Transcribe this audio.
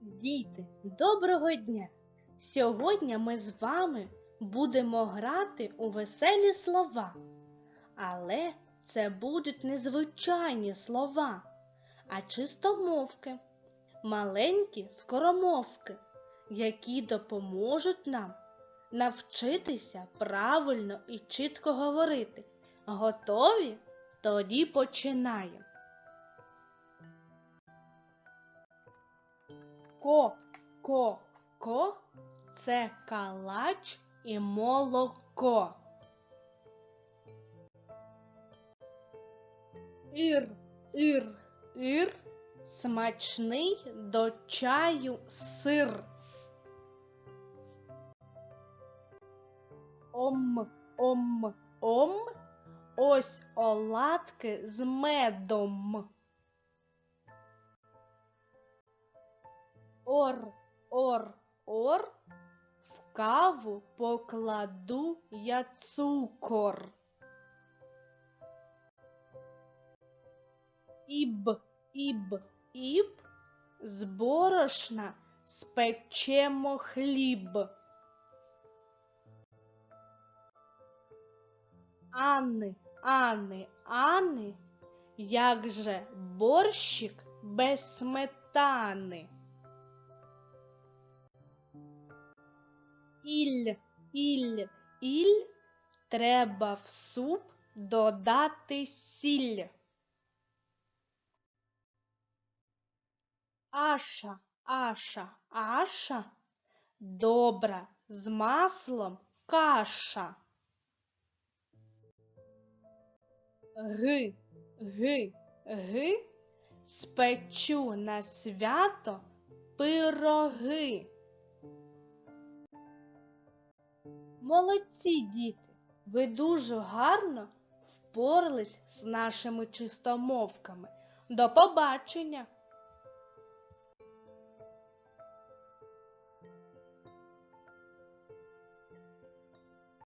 Діти, доброго дня! Сьогодні ми з вами будемо грати у веселі слова. Але це будуть не звичайні слова, а чистомовки, маленькі скоромовки, які допоможуть нам навчитися правильно і чітко говорити. Готові? Тоді починаємо. Ко, ко, ко це калач і молоко. Ір, ір, ір, смачний до чаю сир. Ом, ом, ом, ось оладки з медом. Ор, ор, ор, в каву покладу я цукор. Іб, іб, іб, з борошна спечемо хліб. Анни, Анни, Анни, як же борщик без сметани? Іль, іль, іль, треба в суп додати сіль. Аша, аша, аша, добра з маслом каша. Ги, ги, ги, спечу на свято пироги. Молодці, діти! Ви дуже гарно впорались з нашими чистомовками. До побачення!